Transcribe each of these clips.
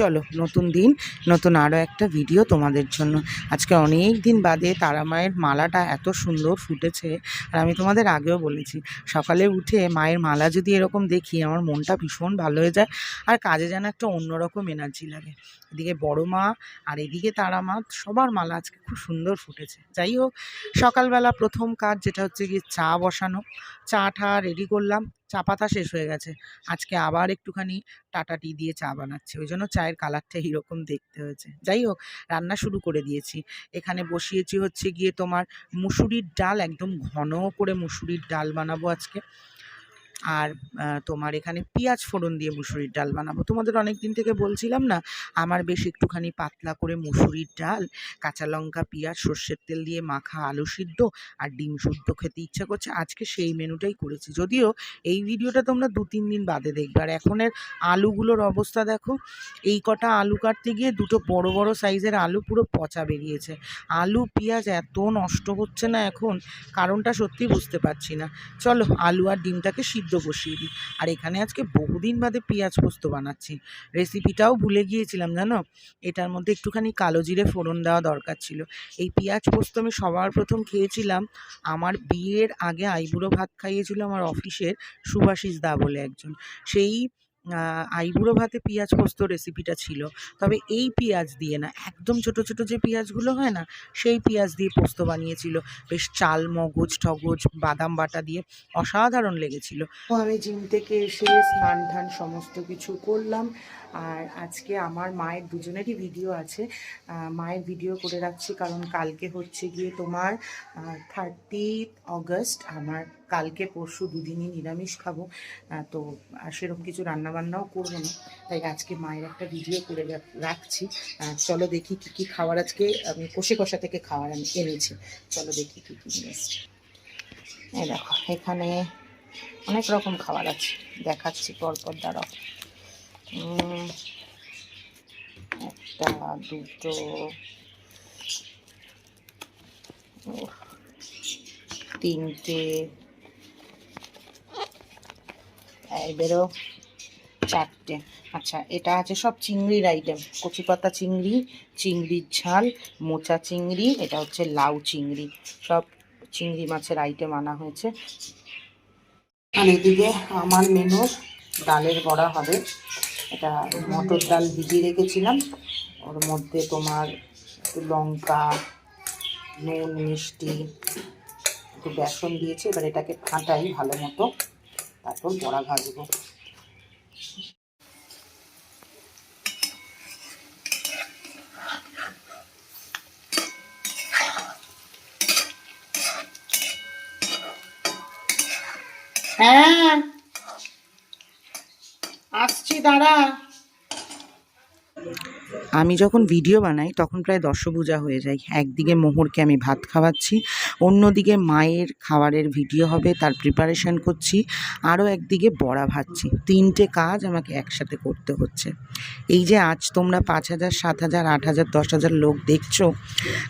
চলো, নতুন দিন, নতুন আরও একটা ভিডিও তোমাদের জন্য। আজকে অনেক দিন বাদে তারা মায়ের মালাটা এত সুন্দর ফুটেছে, আর আমি তোমাদের আগেও বলেছি, সকালে উঠে মায়ের মালা যদি এরকম দেখি, আমার মনটা ভীষণ ভালো হয়ে যায়, আর কাজে যেন একটা অন্যরকম এনার্জি লাগে। এদিকে বড় মা আর এদিকে তারা মা, সবার মালা আজকে খুব সুন্দর ফুটেছে। যাই হোক, সকালবেলা প্রথম কাজ যেটা হচ্ছে গিয়ে চা বসানো। চাটা রেডি করলাম, চা পাতা শেষ হয়ে গেছে। আজকে আবার একটুখানি টাটা টি দিয়ে চা বানাচ্ছে। ওই জন্য চায়ের কালারটা এইরকম দেখতে হয়েছে। যাই হোক, রান্না শুরু করে দিয়েছি। এখানে বসিয়েছি হচ্ছে গিয়ে তোমার মুসুরির ডাল, একদম ঘন করে মুসুরির ডাল বানাবো আজকে। আর তোমার এখানে পেঁয়াজ ফোড়ন দিয়ে মুসুরির ডাল বানাবো। তোমাদের অনেক দিন থেকে বলছিলাম না, আমার বেশ একটুখানি পাতলা করে মুসুরির ডাল, কাঁচা লঙ্কা, পেঁয়াজ, সর্ষের তেল দিয়ে মাখা আলু সিদ্ধ আর ডিম শুদ্ধ খেতে ইচ্ছা করছে, আজকে সেই মেনুটাই করেছি। যদিও এই ভিডিওটা তোমরা দু তিন দিন বাদে দেখবে। আর এখনের আলুগুলোর অবস্থা দেখো, এই কটা আলু কাটতে গিয়ে দুটো বড় বড় সাইজের আলু পুরো পচা বেরিয়েছে। আলু, পেঁয়াজ এত নষ্ট হচ্ছে না এখন, কারণটা সত্যি বুঝতে পারছি না। চলো আলু আর ডিমটাকে সিদ্ধ বসিয়ে দিই। আর এখানে আজকে বহুদিন বাদে পেঁয়াজ পোস্ত বানাচ্ছি। রেসিপিটাও ভুলে গিয়েছিলাম, জানো? এটার মধ্যে একটুখানি কালো জিরে ফোড়ন দেওয়া দরকার ছিল। এই পেঁয়াজ পোস্ত আমি সবার প্রথম খেয়েছিলাম। আমার বিয়ের আগে আইবুড়ো ভাত খাইয়েছিল আমার অফিসের সুভাষিস দা বলে একজন। সেই আইবুড়ো ভাতে পেঁয়াজ পোস্ত রেসিপিটা ছিল। তবে এই পেঁয়াজ দিয়ে না, একদম ছোট ছোট যে পেঁয়াজগুলো হয় না, সেই পেঁয়াজ দিয়ে পোস্ত বানিয়েছিল। বেশ চাল, মগজ, ঠগজ, বাদাম বাটা দিয়ে অসাধারণ লেগেছিল। আমি জিম থেকে এসে স্নান টান সমস্ত কিছু করলাম। আর আজকে আমার মায়ের দুজনেরই ভিডিও আছে। মায়ের ভিডিও করে রাখছি কারণ কালকে হচ্ছে গিয়ে তোমার থার্টি অগস্ট আমার কালকে পরশু দুদিনই নিরামিষ খাব। তো আর সেরকম কিছু রান্নাবান্নাও করব না। তাই আজকে মায়ের একটা ভিডিও করে রাখ- রাখছি। চলো দেখি কি কি খাবার আজকে, আমি কষে কষা থেকে খাবার আমি এনেছি। চলো দেখি কী কী নিয়ে এসছি। দেখো, এখানে অনেক রকম খাবার আছে। দেখাচ্ছি পরপর দাঁড়াও। একটা, দুটো তিনটে, এই বেরো, চারটে। আচ্ছা এটা আছে সব চিংড়ির আইটেম কচি পাতা চিংড়ি, চিংড়ির ঝাল, মোচা চিংড়ি, এটা হচ্ছে লাউ চিংড়ি। সব চিংড়ি মাছের আইটেম আনা হয়েছে। আর এদিকে আমার মেনু ডালের বড়া হবে। এটা মটর ডাল ভিজিয়ে রেখেছিলাম। ওর মধ্যে তোমার একটু লঙ্কা, নুন, মিষ্টি, একটু বেসন দিয়েছি। এবার এটাকে ফাটাই ভালো মতো। তারপর বড়া ভাজবো হ্যাঁ আসছি দাঁড়া। আমি যখন ভিডিও বানাই, তখন প্রায় দশভূজা হয়ে যায়। একদিকে মোহরকে আমি ভাত খাওয়াচ্ছি অন্যদিকে মায়ের খাবারের ভিডিও হবে, তার প্রিপারেশন করছি। আরও একদিকে বড়া ভাজছি। তিনটে কাজ আমাকে একসাথে করতে হচ্ছে। এই যে আজ তোমরা পাঁচ হাজার, সাত হাজার, আট হাজার, দশ হাজার লোক দেখছ,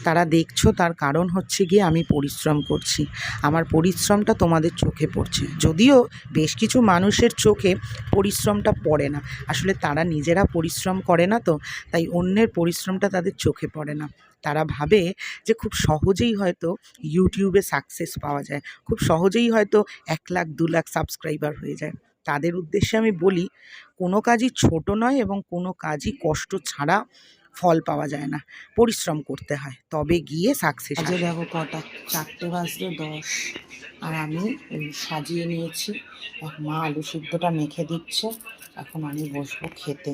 তারা দেখছ, তার কারণ হচ্ছে গিয়ে আমি পরিশ্রম করছি। আমার পরিশ্রমটা তোমাদের চোখে পড়ছে। যদিও বেশ কিছু মানুষের চোখে পরিশ্রমটা পড়ে না। আসলে তারা নিজেরা পরিশ্রম করে না তো, তাই অন্যের পরিশ্রমটা তাদের চোখে পড়ে না। তারা ভাবে যে খুব সহজেই হয়তো ইউটিউবে সাকসেস পাওয়া যায়। খুব সহজেই হয়তো এক লাখ দু লাখ সাবস্ক্রাইবার হয়ে যায়। তাদের উদ্দেশ্যে আমি বলি কোনো কাজই ছোট নয় এবং কোনো কাজই কষ্ট ছাড়া ফল পাওয়া যায় না। পরিশ্রম করতে হয় তবে গিয়ে সাকসেস আজকে দেখো কটা চারটে বাজলে দশ। আর আমি সাজিয়ে নিয়েছি। মা আলু সিদ্ধটা মেখে দিচ্ছে। এখন আমি বসবো খেতে।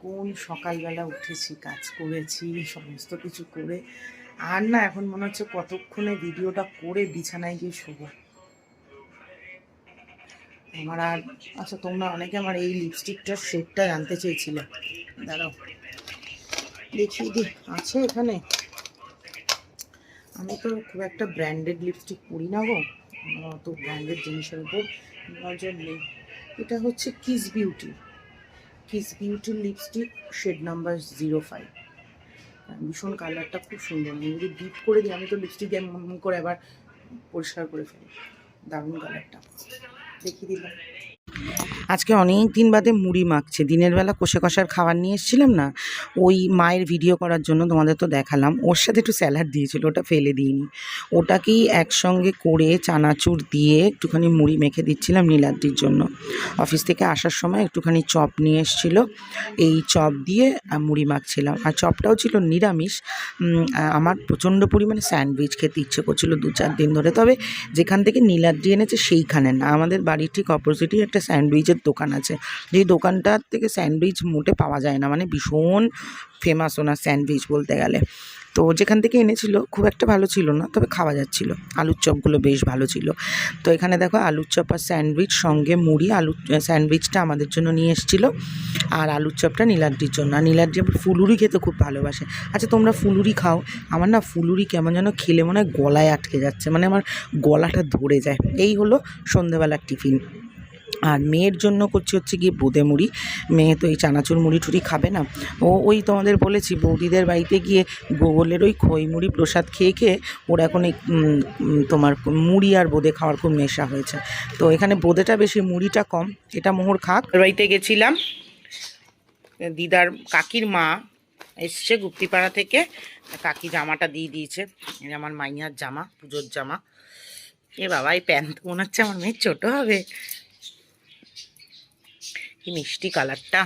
কোন সকালবেলা উঠেছি কাজ করেছি সমস্ত কিছু করে আর না, এখন মনে হচ্ছে কতক্ষণে ভিডিওটা করে বিছানায় গিয়ে শোবো। আমার আর আচ্ছা তোমরা অনেকে আমার এই লিপস্টিকটার শেডটা জানতে চেয়েছিলে। দাঁড়াও। দেখিয়ে দি আছে এখানে? আমি তো খুব একটা ব্র্যান্ডেড লিপস্টিক পরি না গো। অত ব্র্যান্ডেড জিনিসের উপর নজর নেই। এটা হচ্ছে kiss beauty kiss বিউটির lipstick shade number zero five ভীষণ কালারটা খুব সুন্দর। আমি যদি ডিপ করে দিই, আমি তো লিপস্টিক দিয়ে মন করে আবার পরিষ্কার করে ফেলি। দারুণ কালারটা। দেখিয়ে দিলাম। আজকে অনেক দিন বাদে মুড়ি মাখছে। দিনের বেলা কষে কষার খাবার নিয়ে এসেছিলাম না, ওই মায়ের ভিডিও করার জন্য তোমাদের তো দেখালাম। ওর সাথে একটু স্যালাড দিয়েছিল, ওটা ফেলে দিইনি। ওটাকেই একসঙ্গে করে চানাচুর দিয়ে একটুখানি মুড়ি মেখে দিচ্ছিলাম নীলাদ্রির জন্য। অফিস থেকে আসার সময় একটুখানি চপ নিয়ে এসেছিল। এই চপ দিয়ে মুড়ি মাখছিলাম। আর চপটাও ছিল নিরামিষ। আমার প্রচণ্ড পরিমাণে স্যান্ডউইচ খেতে ইচ্ছে করছিল দু চার দিন ধরে। তবে যেখান থেকে নীলাদ্রি এনেছে সেইখানে না। আমাদের বাড়ির ঠিক অপোজিটেই একটা স্যান্ডউইচের দোকান আছে। যেই দোকানটার থেকে স্যান্ডউইচ মোটে পাওয়া যায় না মানে ভীষণ ফেমাস ওনার স্যান্ডউইচ বলতে গেলে। তো যেখান থেকে এনেছিল, খুব একটা ভালো ছিল না, তবে খাওয়া যাচ্ছিল। আলুর চপগুলো বেশ ভালো ছিল। তো এখানে দেখো আলুর চপ আর স্যান্ডউইচ, সঙ্গে মুড়ি আলু স্যান্ডউইচটা আমাদের জন্য নিয়ে এসেছিল। আর আলুর চপটা নীলাদ্রির জন্য। আর নীলাদ্রি ফুলুরি খেতে খুব ভালোবাসে। আচ্ছা তোমরা ফুলুরি খাও, আমার না ফুলুরি কেমন যেন খেলে মনে হয় গলায় আটকে যাচ্ছে মানে আমার গলাটা ধরে যায়। এই হলো সন্ধেবেলার টিফিন। আর মেয়ের জন্য করছি হচ্ছে গিয়ে বোঁদে মুড়ি। মেয়ে তো এই চানাচুর মুড়ি টুড়ি খাবে না। ও ওই তোমাদের বলেছি, বৌদিদের বাড়িতে গিয়ে গোগলের ওই খই মুড়ি প্রসাদ খেয়ে খেয়ে ওর এখন এই তোমার মুড়ি আর বোঁদে খাওয়ার খুব নেশা হয়েছে। তো এখানে বোঁদেটা বেশি, মুড়িটা কম। এটা মোহর খাক। বাড়িতে গেছিলাম। দিদার কাকির মা এসছে গুপ্তিপাড়া থেকে। কাকি জামাটা দিয়ে দিয়েছে। আমার মাইয়ার জামা, পুজোর জামা। এ বাবা, এই প্যান্ট মনে হচ্ছে আমার মেয়ের ছোটো হবে। কি মিষ্টি কালারটা।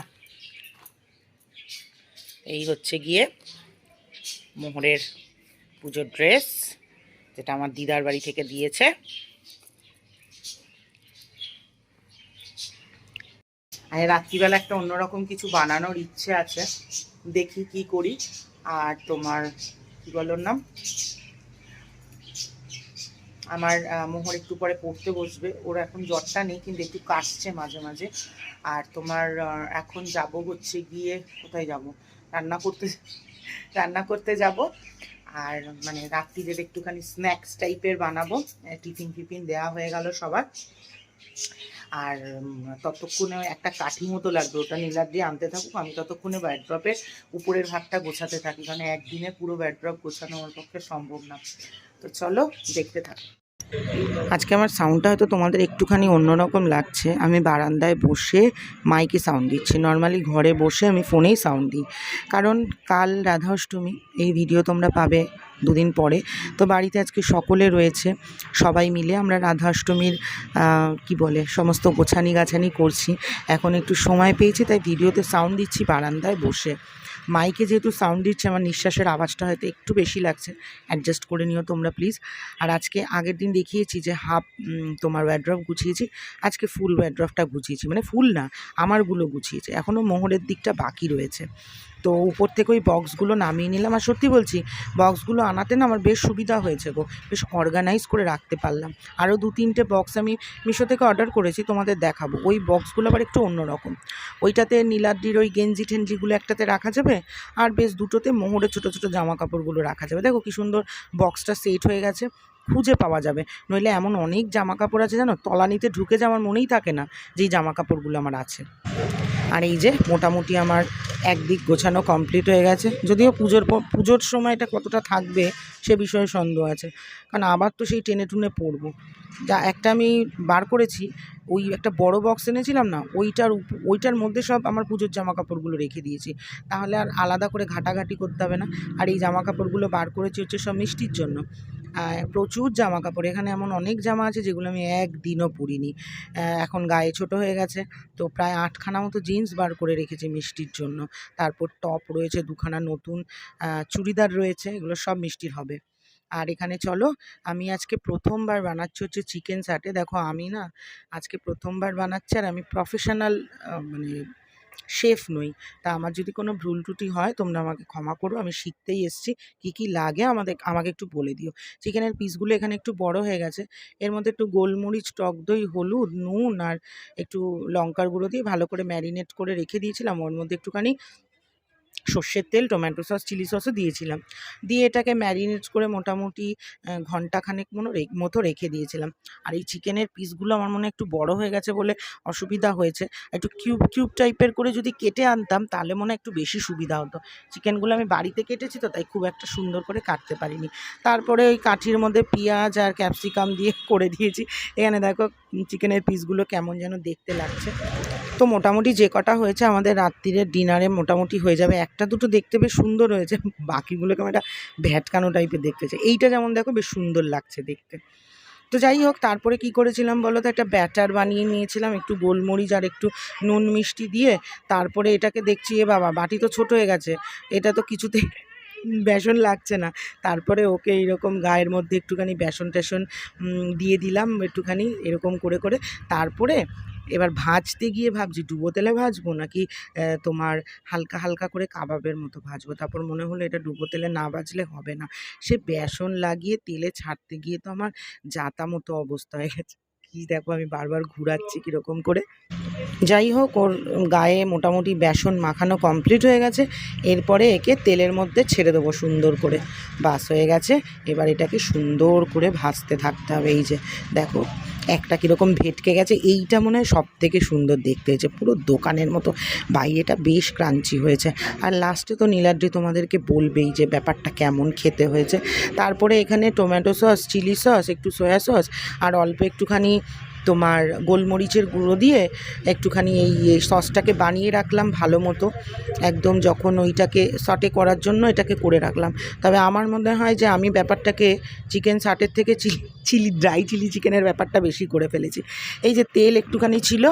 এই হচ্ছে গিয়ে মোহরের পুজোর ড্রেস, যেটা আমার দিদার বাড়ি থেকে দিয়েছে। আর রাত্রিবেলা একটা অন্যরকম কিছু বানানোর ইচ্ছে আছে। দেখি কি করি। আর তোমার, কি বলার নাম? আমার মোহর একটু পরে পড়তে বসবে। ওর এখন জ্বরটা নেই, কিন্তু একটু কাশছে মাঝে মাঝে। আর তোমার এখন যাব হচ্ছে গিয়ে, কোথায় যাব? রান্না করতে রান্না করতে যাব। আর মানে রাত্রিদের একটুখানি স্ন্যাক্স টাইপের বানাবো। টিফিন টিফিন দেওয়া হয়ে গেল সবার। আর ততক্ষণে একটা কাঠি মতো লাগবে। ওটা নীলার দিয়ে আনতে থাকুক, আমি ততক্ষণে ব্যাড্রপের উপরের ভাগটা গোছাতে থাকি। কারণ একদিনে পুরো ব্যাড্রপ গোছানো আমার পক্ষে সম্ভব না। তো চলো দেখতে থাকো। আজকে আমার সাউন্ডটা হয়তো তোমাদের একটুখানি অন্যরকম লাগছে। আমি বারান্দায় বসে মাইকে সাউন্ড দিচ্ছি। নর্মালি ঘরে বসে আমি ফোনেই সাউন্ড দিই। কারণ কাল রাধা অষ্টমী এই ভিডিও তোমরা পাবে দুদিন পরে। তো বাড়িতে আজকে সকলে রয়েছে। সবাই মিলে আমরা রাধা অষ্টমীর আহ, কি বলে সমস্ত গোছানি গাছানি করছি। এখন একটু সময় পেয়েছি তাই ভিডিওতে সাউন্ড দিচ্ছি বারান্দায় বসে। মাইকে যেহেতু সাউন্ড দিচ্ছে, আমার নিঃশ্বাসের আওয়াজটা হয়তো একটু বেশি লাগছে। অ্যাডজাস্ট করে নিও তোমরা প্লিজ আর আজকে আগের দিন দেখিয়েছি যে হাফ তোমার ওয়াড্রফ গুছিয়েছি। আজকে ফুল ওয়াড্রফটা গুছিয়েছি। মানে ফুল না, আমারগুলো গুছিয়েছি। এখনও মোহরের দিকটা বাকি রয়েছে। তো উপর থেকে ওই বক্সগুলো নামিয়ে নিলাম। আর সত্যি বলছি বক্সগুলো আনাতে না আমার বেশ সুবিধা হয়েছে গো। বেশ অর্গানাইজ করে রাখতে পারলাম। আরও দু তিনটে বক্স আমি মিশো থেকে অর্ডার করেছি, তোমাদের দেখাবো। ওই বক্সগুলো আবার একটু অন্যরকম। ওইটাতে নীলাদ্রির ওই গেঞ্জি টেঞ্জিগুলো একটাতে রাখা যাবে, আর বেশ দুটোতে মোহরের ছোটো ছোটো জামা কাপড়গুলো রাখা যাবে। দেখো কি সুন্দর বক্সটা সেট হয়ে গেছে, খুঁজে পাওয়া যাবে। নইলে এমন অনেক জামা কাপড় আছে জানো, তলানিতে ঢুকে যাওয়ার মনেই থাকে না যে জামা কাপড়গুলো আমার আছে। আর এই যে মোটামুটি আমার একদিক গোছানো কমপ্লিট হয়ে গেছে। যদিও পুজোর পুজোর সময়টা কতটা থাকবে সে বিষয়ে সন্দেহ আছে। কারণ আবার তো সেই টেনে টুনে পড়ব। যা একটা আমি বার করেছি, ওই একটা বড় বক্স এনেছিলাম না, ওইটার ওইটার মধ্যে সব আমার পুজোর জামা কাপড়গুলো রেখে দিয়েছি। তাহলে আর আলাদা করে ঘাটাঘাটি করতে হবে না। আর এই জামা কাপড়গুলো বার করেছি হচ্ছে সব মিষ্টির জন্য। প্রচুর জামা কাপড় এখানে এমন অনেক জামা আছে যেগুলো আমি একদিনও পরিনি। এখন গায়ে ছোট হয়ে গেছে, তো প্রায় আটখানা মতো জিন্স বার করে রেখেছি মিষ্টির জন্য। তারপর টপ রয়েছে দুখানা নতুন চুড়িদার রয়েছে, এগুলো সব মিষ্টির হবে। আর এখানে চলো, আমি আজকে প্রথমবার বানাচ্ছি হচ্ছে চিকেন স্যাটে দেখো, আমি না আজকে প্রথমবার বানাচ্ছি আর আমি প্রফেশনাল মানে শেফ নই। তা আমার যদি কোনো ভুল ত্রুটি হয়, তোমরা আমাকে ক্ষমা করো, আমি শিখতেই এসেছি। কী কী লাগে আমাদের, আমাকে একটু বলে দিও। চিকেনের পিসগুলো এখানে একটু বড় হয়ে গেছে। এর মধ্যে একটু গোলমরিচ, টক দই, হলুদ, নুন আর একটু লঙ্কার গুঁড়ো দিয়ে ভালো করে ম্যারিনেট করে রেখে দিয়েছিলাম। ওর মধ্যে একটুখানি সর্ষের তেল, টমেটো সস, চিলি সসও দিয়েছিলাম। দিয়ে এটাকে ম্যারিনেট করে মোটামুটি ঘন্টাখানেক রে- মতো রেখে দিয়েছিলাম। আর এই চিকেনের পিসগুলো আমার মনে একটু বড় হয়ে গেছে বলে অসুবিধা হয়েছে। একটু কিউব কিউব টাইপের করে যদি কেটে আনতাম, তাহলে মনে একটু বেশি সুবিধা হতো। চিকেনগুলো আমি বাড়িতে কেটেছি তো, তাই খুব একটা সুন্দর করে কাটতে পারিনি। তারপরে ওই কাঠির মধ্যে পেঁয়াজ আর ক্যাপসিকাম দিয়ে করে দিয়েছি। এখানে দেখো, চিকেনের পিসগুলো কেমন যেন দেখতে লাগছে। তো মোটামুটি যে কটা হয়েছে আমাদের রাত্রিরের ডিনারে মোটামুটি হয়ে যাবে। একটা, দুটো দেখতে বেশ সুন্দর হয়েছে। বাকিগুলো কেমন একটা ভ্যাটকানো টাইপের দেখতেছে এইটা যেমন দেখো বেশ সুন্দর লাগছে দেখতে। তো যাই হোক, তারপরে কি করেছিলাম বলো তো? একটা ব্যাটার বানিয়ে নিয়েছিলাম একটু গোলমরিচ আর একটু নুন মিষ্টি দিয়ে। তারপরে এটাকে দেখছি, এ বাবা, বাটি তো ছোট হয়ে গেছে। এটা তো কিছুতে বেসন লাগছে না। তারপরে ওকে এরকম গায়ের মধ্যে একটুখানি বেসন টেসন দিয়ে দিলাম একটুখানি এরকম করে করে। তারপরে এবার ভাজতে গিয়ে ভাবছি, ডুবো তেলে ভাজবো নাকি তোমার হালকা হালকা করে কাবাবের মতো ভাজবো? তারপর মনে হলো এটা ডুবো তেলে না ভাজলে হবে না। সে বেসন লাগিয়ে তেলে ছাড়তে গিয়ে তো আমার জাতা মতো অবস্থা হয়ে গেছে। কি দেখো, আমি বারবার ঘুরাচ্ছি কীরকম করে। যাই হোক, ওর গায়ে মোটামুটি বেসন মাখানো কমপ্লিট হয়ে গেছে। এরপরে একে তেলের মধ্যে ছেড়ে দেবো সুন্দর করে। বাস হয়ে গেছে। এবার এটাকে সুন্দর করে ভাজতে থাকতে হবে। এই যে, দেখো একটা কীরকম ভেটকে গেছে, এইটা মনে হয় সব থেকে সুন্দর দেখতে হয়েছে। পুরো দোকানের মতো, বাইরেটা বেশ ক্রাঞ্চি হয়েছে। আর লাস্টে তো নীলাদ্রি তোমাদেরকে বলবেই যে ব্যাপারটা কেমন খেতে হয়েছে। তারপরে এখানে টমেটো সস চিলি সস একটু সয়া সস আর অল্প একটুখানি তোমার গোলমরিচের গুঁড়ো দিয়ে একটুখানি এই সসটাকে বানিয়ে রাখলাম ভালো মতো। একদম যখন ওইটাকে সটে করার জন্য এটাকে করে রাখলাম। তবে আমার মনে হয় যে আমি ব্যাপারটাকে চিকেন সাটের থেকে চিলি চিলি ড্রাই চিলি চিকেনের ব্যাপারটা বেশি করে ফেলেছি। এই যে তেল একটুখানি ছিল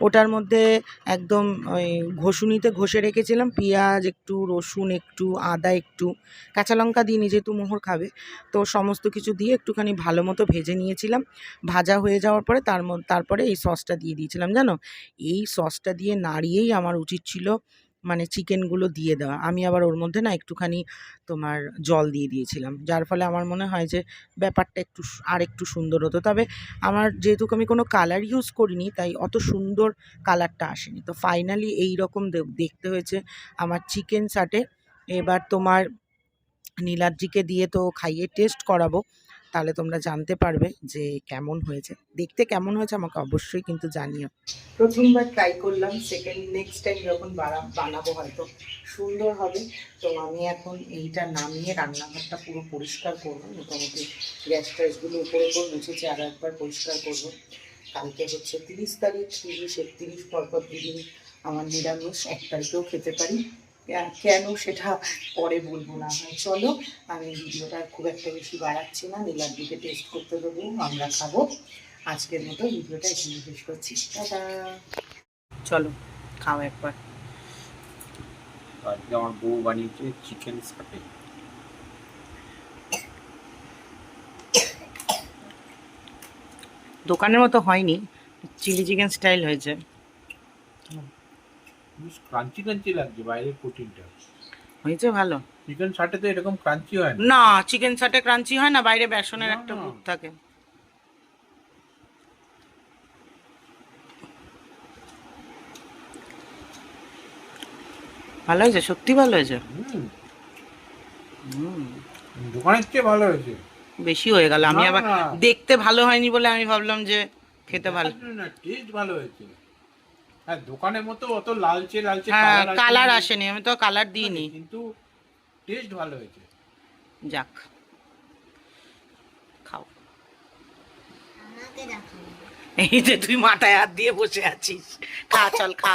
ওটার মধ্যে একদম ওই ঘষুনিতে ঘষে রেখেছিলাম, পেঁয়াজ একটু, রসুন একটু, আদা একটু, কাঁচা লঙ্কা দিইনি যেহেতু মোহর খাবে। তো সমস্ত কিছু দিয়ে একটুখানি ভালো মতো ভেজে নিয়েছিলাম। ভাজা হয়ে যাওয়ার পরে তার তারপরে এই সসটা দিয়ে দিয়েছিলাম, জানো? এই সসটা দিয়ে নাড়িয়েই আমার উচিত ছিল মানে চিকেনগুলো দিয়ে দেওয়া। আমি আবার ওর মধ্যে না একটুখানি তোমার জল দিয়ে দিয়েছিলাম। যার ফলে আমার মনে হয় যে ব্যাপারটা একটু আর একটু সুন্দর হতো। তবে আমার যেহেতু আমি কোনো কালার ইউজ করিনি, তাই অত সুন্দর কালারটা আসেনি। তো ফাইনালি এই রকম দেখতে হয়েছে আমার চিকেন সাটে এবার তোমার নীলাদ্রিকে দিয়ে তো খাইয়ে টেস্ট করাবো। তাহলে তোমরা জানতে পারবে যে কেমন হয়েছে। দেখতে কেমন হয়েছে আমাকে অবশ্যই কিন্তু জানিও। প্রথমবার ট্রাই করলাম সেকেন্ড নেক্সট টাইম যখন বানা- বানাবো হয়তো সুন্দর হবে। তো আমি এখন এইটা নামিয়ে রান্নাঘরটা পুরো পরিষ্কার করব। মোটামুটি গ্যাস ট্যাসগুলো উপরে উপর মুছেছি, আর একবার পরিষ্কার করব। কালকে হচ্ছে তিরিশ তারিখ তিরিশ একত্রিশ পরপর দুদিন আমার নিরামিষ, এক তারিখেও খেতে পারি। কেন সেটা পরে বলব না। হয় চলো আমি ভিডিওটা খুব একটা বেশি বাড়াচ্ছি না। নীলার দিকে টেস্ট করতে দেবো আমরা খাব। আজকের মতো ভিডিওটা এখানে শেষ করছি। টাটা। চলো খাও একবার। আজকে আমার বউ বানিয়েছে চিকেন সাটে দোকানের মতো হয়নি চিলি চিকেন স্টাইল হয়েছে। বেশ ক্রাঞ্চি ক্রাঞ্চি লাগছে বাইরের প্রোটিনটা। হয়েছে ভালো। চিকেন সাটে তো এরকম ক্রাঞ্চি হয় না? না চিকেন সাটে ক্রাঞ্চি হয় না বাইরে বেসনের একটা। থাকে। ভালো হয়েছে? সত্যি ভালো হয়েছে? হুম। হুম। দোকানের চেয়ে ভালো হয়েছে। বেশি হয়ে গেল। আমি আবার দেখতে ভালো হয়নি বলে আমি ভাবলাম যে খেতে ভালো। না টেস্ট ভালো হয়েছে। হ্যাঁ দোকানের মতো অত লালচে লালচে হ্যাঁ কালার আসেনি। আসেনি আমি তো কালার দিইনি। কিন্তু টেস্ট ভালো হয়েছে। যাক। খাও। এই যে তুই মাথায় হাত দিয়ে বসে আছিস। খা চল খা।